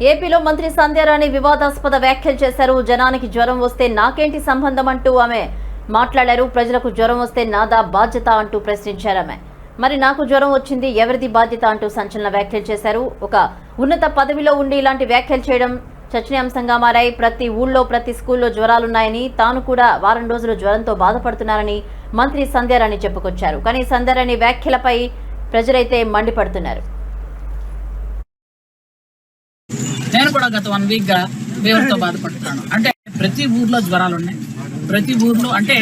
ఏపీలో మంత్రి సంధ్యారాణి వివాదాస్పద వ్యాఖ్యలు చేశారు. జనానికి జ్వరం వస్తే నాకేంటి సంబంధం అంటూ ఆమె మాట్లాడారు. ప్రజలకు జ్వరం వస్తే నాదా బాధ్యత అంటూ ప్రశ్నించారు ఆమె. మరి నాకు జ్వరం వచ్చింది ఎవరిది బాధ్యత అంటూ సంచలన వ్యాఖ్యలు చేశారు. ఒక ఉన్నత పదవిలో ఉండి ఇలాంటి వ్యాఖ్యలు చేయడం చర్చనీయాంశంగా మారాయి. ప్రతి ఊళ్ళో ప్రతి స్కూల్లో జ్వరాలున్నాయని తాను కూడా వారం రోజులు జ్వరంతో బాధపడుతున్నారని మంత్రి సంధ్యారాణి చెప్పుకొచ్చారు. కానీ సంధ్యారాణి వ్యాఖ్యలపై ప్రజలైతే మండిపడుతున్నారు. నేను కూడా గత వన్ వీక్గా ఫీవర్తో బాధపడుతున్నాను. అంటే ప్రతి ఊర్లో జ్వరాలు ఉన్నాయి. ప్రతి ఊర్లో అంటే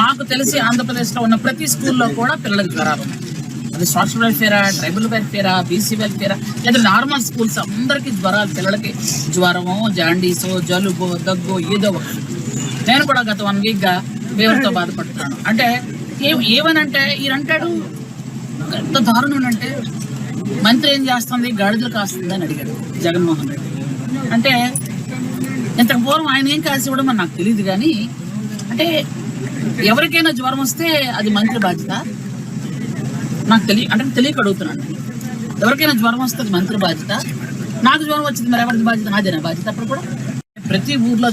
నాకు తెలిసి ఆంధ్రప్రదేశ్లో ఉన్న ప్రతి స్కూల్లో కూడా పిల్లలకు జ్వరాలు ఉన్నాయి. అది సోషల్ వెల్ఫేరా ట్రైబల్ వెల్ఫేరా బీసీ వెల్ఫేరా లేదా నార్మల్ స్కూల్స్ అందరికీ జ్వరాలు పిల్లలకి జ్వరము జాండీసో జలుబు దగ్గు ఏదో ఒకటి నేను కూడా గత వన్ వీక్గా ఫీవర్తో బాధపడుతున్నాను. అంటే ఏమనంటే ఈయన అంటాడు ఎంత దారుణం అంటే మంత్రి ఏం చేస్తుంది? గాడిదలు కాస్తుంది అని అడిగాడు జగన్మోహన్ రెడ్డి. అంటే ఇంతకు పూర్వం ఆయన ఏం కాసి ఇవ్వడం నాకు తెలియదు కానీ అంటే ఎవరికైనా జ్వరం వస్తే అది మంత్రి బాధ్యత. నాకు తెలియ అంటే తెలియక అడుగుతున్నాను. ఎవరికైనా జ్వరం వస్తే అది మంత్రి బాధ్యత. నాకు జ్వరం వచ్చింది మరి ఎవరిది బాధ్యత? నాదేనా బాధ్యత అప్పుడు కూడా? ప్రతి ఊర్లో